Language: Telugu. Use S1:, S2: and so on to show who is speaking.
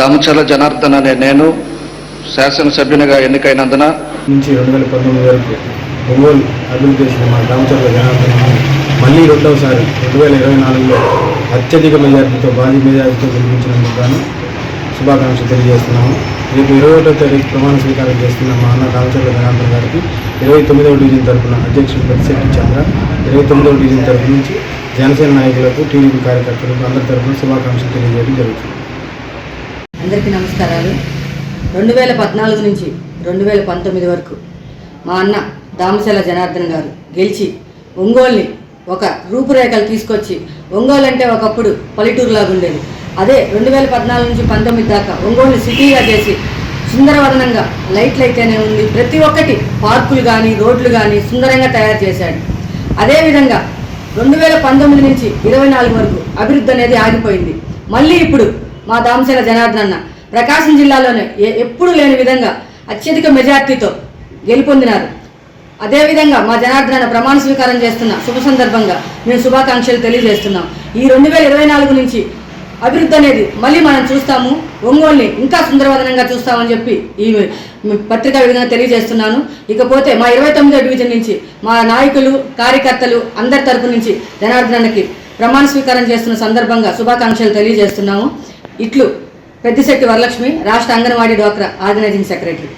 S1: దామచల జనార్దన్ అనే నేను శాసనసభ్యునిగా ఎన్నికైనందున
S2: నుంచి రెండు వేల పంతొమ్మిది వరకు ఒంగోలు అభివృద్ధి చేసిన మా దామచర్ల జనార్దన్ మళ్ళీ రెండవసారి రెండు వేల ఇరవై నాలుగులో అత్యధిక మెజార్టీతో భారీ మెజార్టీతో గెలిపించినందుకు గాను శుభాకాంక్షలు తెలియజేస్తున్నాము. రేపు ఇరవై ఒకటో తారీఖు ప్రమాణ స్వీకారం చేస్తున్న మా అన్న రామచంద్ర జనార్దన్ గారికి ఇరవై తొమ్మిదవ డివిజన్ తరఫున అధ్యక్షుడు పెద్దిశెట్టి చంద్ర ఇరవై తొమ్మిదవ డివిజన్ తరఫు నుంచి జనసేన నాయకులకు టీడీపీ కార్యకర్తలకు అందరి తరఫున శుభాకాంక్షలు తెలియజేయడం జరుగుతుంది.
S3: అందరికీ నమస్కారాలు. రెండు వేల పద్నాలుగు నుంచి రెండు వేల పంతొమ్మిది వరకు మా అన్న దామశల జనార్దన్ గారు గెలిచి ఒంగోలుని ఒక రూపురేఖలు తీసుకొచ్చి ఒంగోలు అంటే ఒకప్పుడు పల్లెటూరులాగా ఉండేది. అదే రెండు వేల పద్నాలుగు నుంచి పంతొమ్మిది దాకా ఒంగోలుని సిటీగా చేసి సుందరవదనంగా లైట్లు అయితేనే ఉంది. ప్రతి ఒక్కటి పార్కులు కానీ రోడ్లు కానీ సుందరంగా తయారు చేశాడు. అదేవిధంగా రెండు వేల పంతొమ్మిది నుంచి ఇరవై నాలుగు వరకు అభివృద్ధి అనేది ఆగిపోయింది. మళ్ళీ ఇప్పుడు మా దామశల జనార్దన్ అన్న ప్రకాశం జిల్లాలోనే ఎ- లేని విధంగా అత్యధిక మెజార్టీతో గెలుపొందినారు. అదేవిధంగా మా జనార్దన ప్రమాణ స్వీకారం చేస్తున్న శుభ సందర్భంగా మేము శుభాకాంక్షలు తెలియజేస్తున్నాం. ఈ రెండు వేల ఇరవై నాలుగు నుంచి అభివృద్ధి అనేది మళ్ళీ మనం చూస్తాము. ఒంగోలుని ఇంకా సుందరవదనంగా చూస్తామని చెప్పి ఈ పత్రికా విధంగా తెలియజేస్తున్నాను. ఇకపోతే మా ఇరవై తొమ్మిదో డివిజన్ నుంచి మా నాయకులు కార్యకర్తలు అందరి తరపు నుంచి జనార్దనకి ప్రమాణ స్వీకారం చేస్తున్న సందర్భంగా శుభాకాంక్షలు తెలియజేస్తున్నాము. ఇట్లు పెద్దిశెట్టి వరలక్ష్మి రాష్ట్ర అంగన్వాడీ డ్వాక్రా ఆర్గనైజింగ్ సెక్రటరీ.